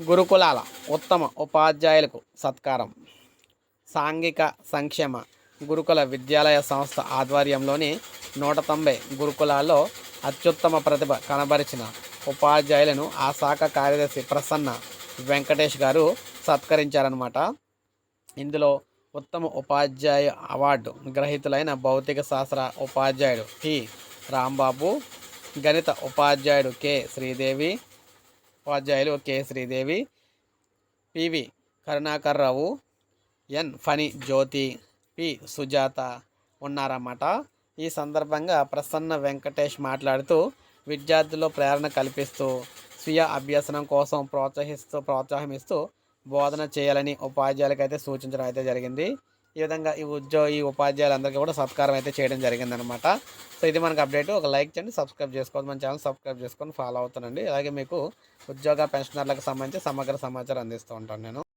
గురుకులాల ఉత్తమ ఉపాధ్యాయులకు సత్కారం. సాంఘిక సంక్షేమ గురుకుల విద్యాలయ సంస్థ ఆధ్వర్యంలోని నూట తొంభై గురుకులాల్లో అత్యుత్తమ ప్రతిభ కనబరిచిన ఉపాధ్యాయులను ఆ శాఖ కార్యదర్శి ప్రసన్న వెంకటేష్ గారు సత్కరించారనమాట ఇందులో ఉత్తమ ఉపాధ్యాయ అవార్డు గ్రహీతులైన భౌతిక శాస్త్ర ఉపాధ్యాయుడు టి రాంబాబు గణిత ఉపాధ్యాయుడు కె. శ్రీదేవి ఉపాధ్యాయులు K Sridevi P V Karunakar Rao N. Phani Jyothi P. Sujatha ఉన్నారన్నమాట. ఈ సందర్భంగా ప్రసన్న వెంకటేష్ మాట్లాడుతూ విద్యార్థుల్లో ప్రేరణ కల్పిస్తూ స్వీయ అభ్యసనం కోసం ప్రోత్సహిస్తూ ప్రోత్సాహమిస్తూ బోధన చేయాలని ఉపాధ్యాయులకైతే సూచించడం అయితే జరిగింది. ఈ విధంగా ఈ ఉద్యోగ ఈ ఉపాధ్యాయులందరికీ కూడా సత్కారం అయితే చేయడం జరిగిందనమాట. సో ఇది మనకు అప్డేట్. ఒక లైక్ చేయండి సబ్స్క్రైబ్ చేసుకోండి మన ఛానల్ సబ్స్క్రైబ్ చేసుకొని ఫాలో అవుతానండి అలాగే మీకు ఉద్యోగ పెన్షనర్లకు సంబంధించి సమగ్ర సమాచారం అందిస్తూ ఉంటాను నేను.